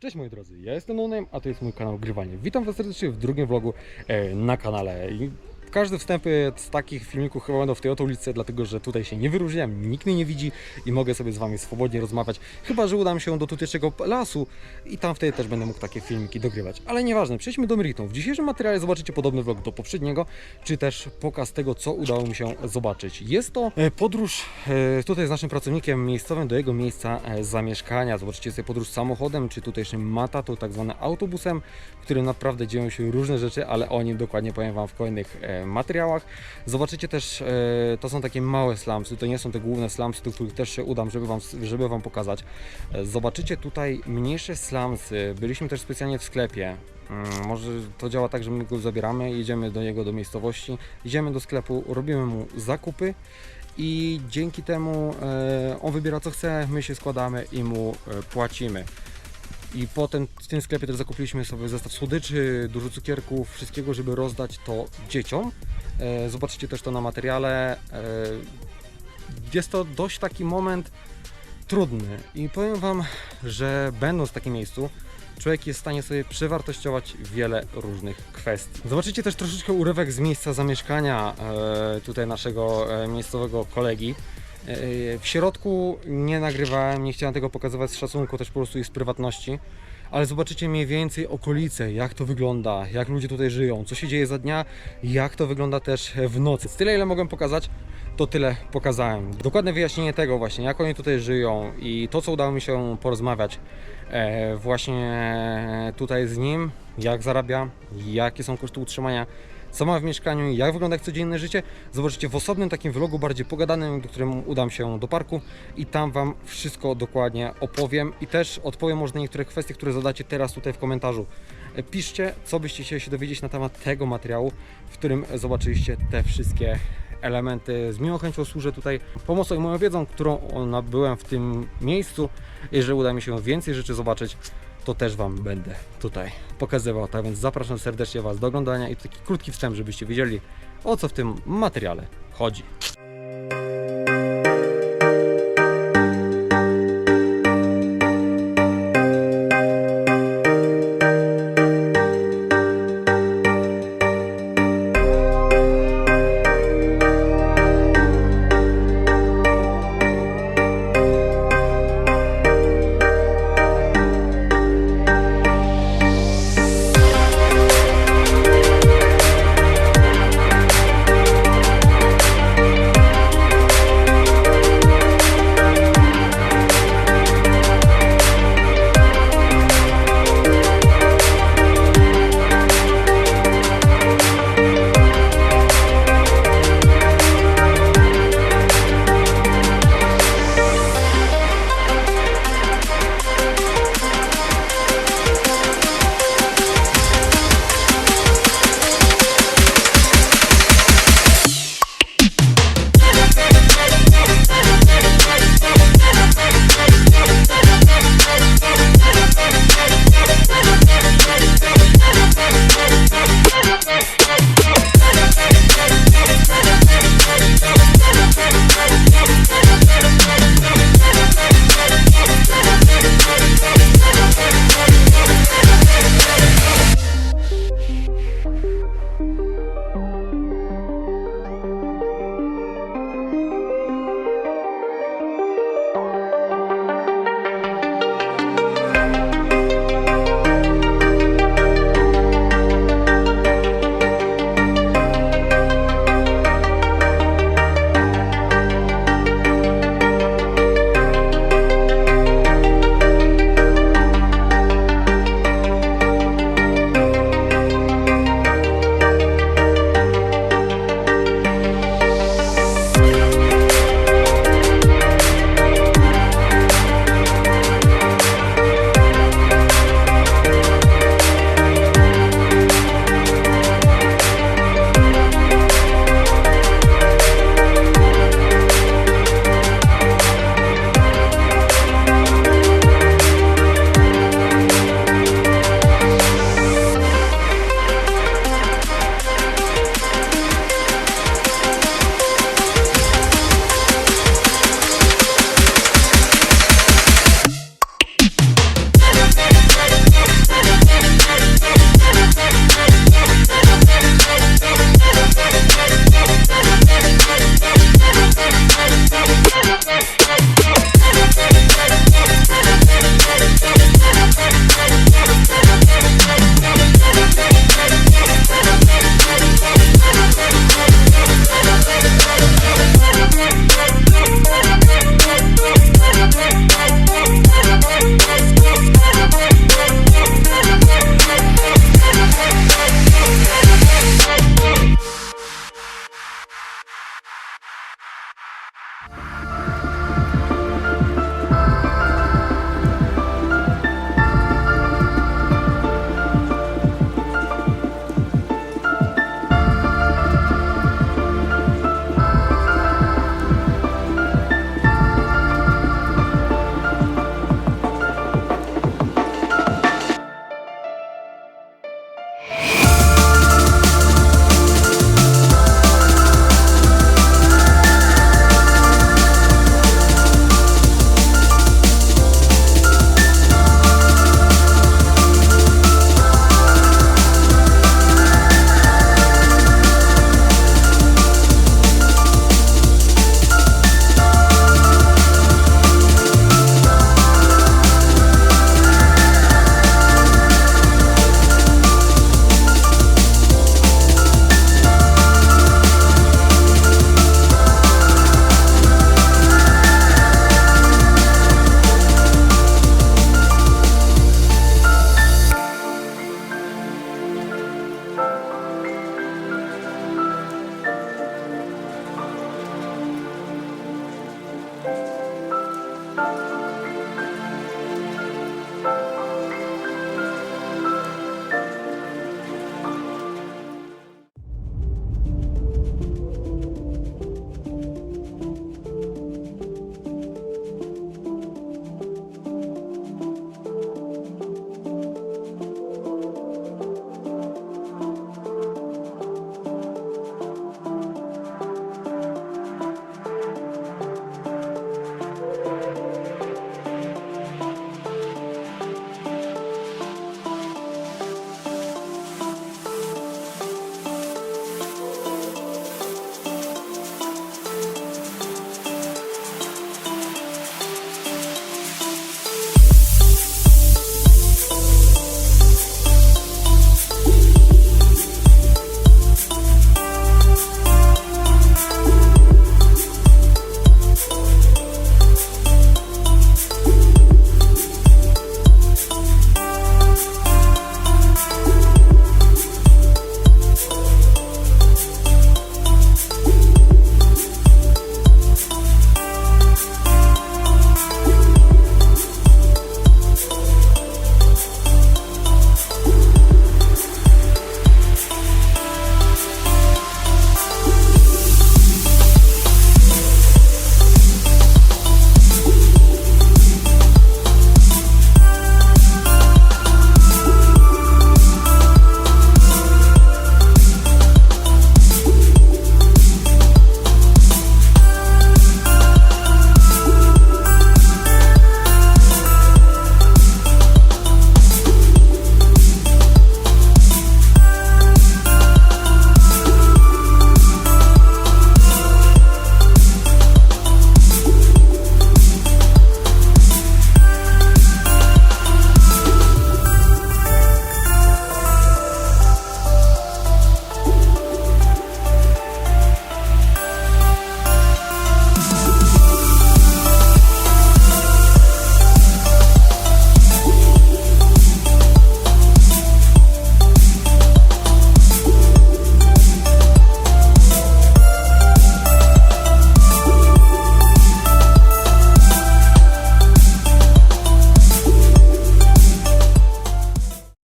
Cześć moi drodzy, ja jestem Nonem, a to jest mój kanał Grywanie. Witam was serdecznie w drugim vlogu e, na kanale. I każde wstępy z takich filmików chyba będą w tej oto ulicy, dlatego że tutaj się nie wyróżniam, nikt mnie nie widzi i mogę sobie z wami swobodnie rozmawiać. Chyba, że uda mi się do tutejszego lasu i tam wtedy też będę mógł takie filmiki dogrywać. Ale nieważne, przejdźmy do meritum. W dzisiejszym materiale zobaczycie podobny vlog do poprzedniego, czy też pokaz tego, co udało mi się zobaczyć. Jest to e, podróż e, tutaj z naszym pracownikiem miejscowym do jego miejsca e, zamieszkania. Zobaczycie sobie podróż samochodem, czy tutejszym matatu, tak zwanym autobusem, w którym naprawdę dzieją się różne rzeczy, ale o nim dokładnie powiem Wam w kolejnych e, materiałach. Zobaczycie też, e, to są takie małe slumsy, to nie są te główne slumsy, do których też się udam, żeby Wam, żeby wam pokazać. E, Zobaczycie tutaj mniejsze slumsy. Byliśmy też specjalnie w sklepie. Mm, Może to działa tak, że my go zabieramy, jedziemy do niego do miejscowości, idziemy do sklepu, robimy mu zakupy i dzięki temu e, on wybiera co chce, my się składamy i mu płacimy. I potem w tym sklepie też zakupiliśmy sobie zestaw słodyczy, dużo cukierków, wszystkiego, żeby rozdać to dzieciom. E, Zobaczycie też to na materiale. E, Jest to dość taki moment trudny i powiem Wam, że będąc w takim miejscu, człowiek jest w stanie sobie przewartościować wiele różnych kwestii. Zobaczycie też troszeczkę urywek z miejsca zamieszkania e, tutaj naszego miejscowego kolegi. E, W środku nie nagrywałem, nie chciałem tego pokazywać z szacunku też po prostu i z prywatności, ale zobaczycie mniej więcej okolice, jak to wygląda, jak ludzie tutaj żyją, co się dzieje za dnia, jak to wygląda też w nocy. Tyle ile mogłem pokazać, to tyle pokazałem. Dokładne wyjaśnienie tego właśnie, jak oni tutaj żyją i to, co udało mi się porozmawiać e, właśnie tutaj z nim, jak zarabia, jakie są koszty utrzymania, co ma w mieszkaniu, jak wygląda ich codzienne życie, zobaczycie w osobnym takim vlogu, bardziej pogadanym, do którym udam się do parku i tam Wam wszystko dokładnie opowiem i też odpowiem może na niektóre kwestie, które zadacie teraz tutaj w komentarzu. E, Piszcie, co byście chcieli się dowiedzieć na temat tego materiału, w którym zobaczyliście te wszystkie elementy. Z miłą chęcią służę tutaj pomocą i moją wiedzą, którą nabyłem w tym miejscu. Jeżeli uda mi się więcej rzeczy zobaczyć, to też Wam będę tutaj pokazywał. Tak więc zapraszam serdecznie Was do oglądania i taki krótki wstęp, żebyście wiedzieli o co w tym materiale chodzi.